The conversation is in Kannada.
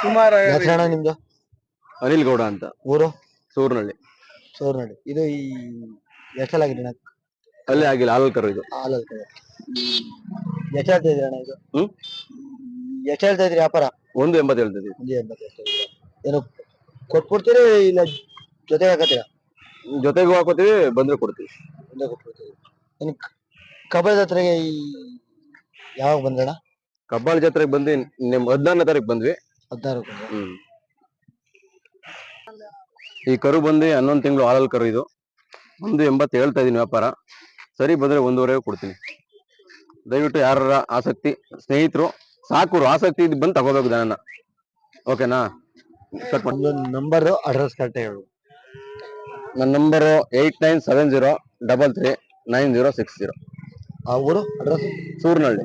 ಸುಮಾರು ಹೆಸರಣ್ಣ ನಿಮ್ದು? ಅನಿಲ್ ಗೌಡ ಅಂತ. ಊರು? ಸೂರ್ನಳ್ಳಿ. ಸೋರ್ನಳ್ಳಿ. ಇದು ಈ ಎಷ್ಟಲ್ಲಾಗಿದೆ ಆಗಿದೆ ಅಲ್ಲೇ ಆಗಿಲ್ಲ ಆಲಲ್ಕರ್ ಇದು. ಹಾಲು ಎಷ್ಟು ಹೇಳ್ತಾ ಇದ್ರಿ ಅಣ್ಣ ಇದು? ಹ್ಮ್? ಎಷ್ಟು ಹೇಳ್ತಾ ಇದ್ರಿ ವ್ಯಾಪಾರ? ಒಂದು ಎಂಬತ್ತು ಹೇಳ್ತಿದ್ವಿ ಒಂದು ಎಂಬತ್ತು ಏನು ಕೊಟ್ಬಿಡ್ತೀರಿ ಇಲ್ಲ ಜೊತೆಗೆ ಹಾಕತ್ತೀರಾ? ಜೊತೆಗೂ ಹಾಕೋತೀವಿ ಬಂದ್ರೆ ಕೊಡ್ತೀವಿ. ಒಂದೇ ಕೊಟ್ಬಿಡ್ತೀರಿ ಇನ್ನು ಕಬ್ಬಳ ಜಾತ್ರೆಗೆ ಈ ಯಾವಾಗ ಬಂದ್ರಣ್ಣ? ಕಬ್ಬಾಳ ಜಾತ್ರೆಗೆ ಬಂದು ನಿಮ್ ಹದಿನಾರನೇ ತಾರೀಕು ಬಂದ್ವಿ. ಹದಿನಾರು. ಹ್ಮ್. ಈ ಕರು ಬಂದು ಹನ್ನೊಂದು ತಿಂಗಳು ಹಾಲಲ್ ಕರು ಇದು. ಒಂದು ಎಂಬತ್ತು ಹೇಳ್ತಾ ಇದೀನಿ ವ್ಯಾಪಾರ. ಸರಿ ಬಂದರೆ ಒಂದೂವರೆಗೆ ಕೊಡ್ತೀನಿ. ದಯವಿಟ್ಟು ಯಾರ ಆಸಕ್ತಿ ಸ್ನೇಹಿತರು ಸಾಕು ಆಸಕ್ತಿ ಇದ್ದು ಬಂದು ತಗೋಬೇಕು ದನನ. ಓಕೆನಾ? ಕಟ್ ಮಾಡಿ. ಒಂದು ನಂಬರ್ ಅಡ್ರೆಸ್ ಕರೆಕ್ಟ್ ಹೇಳು. ನನ್ನ number eight nine seven zero double three nine zero six zero. ಆ ಊರು ಅಡ್ರೆಸ್? ಸೂರ್ನಹಳ್ಳಿ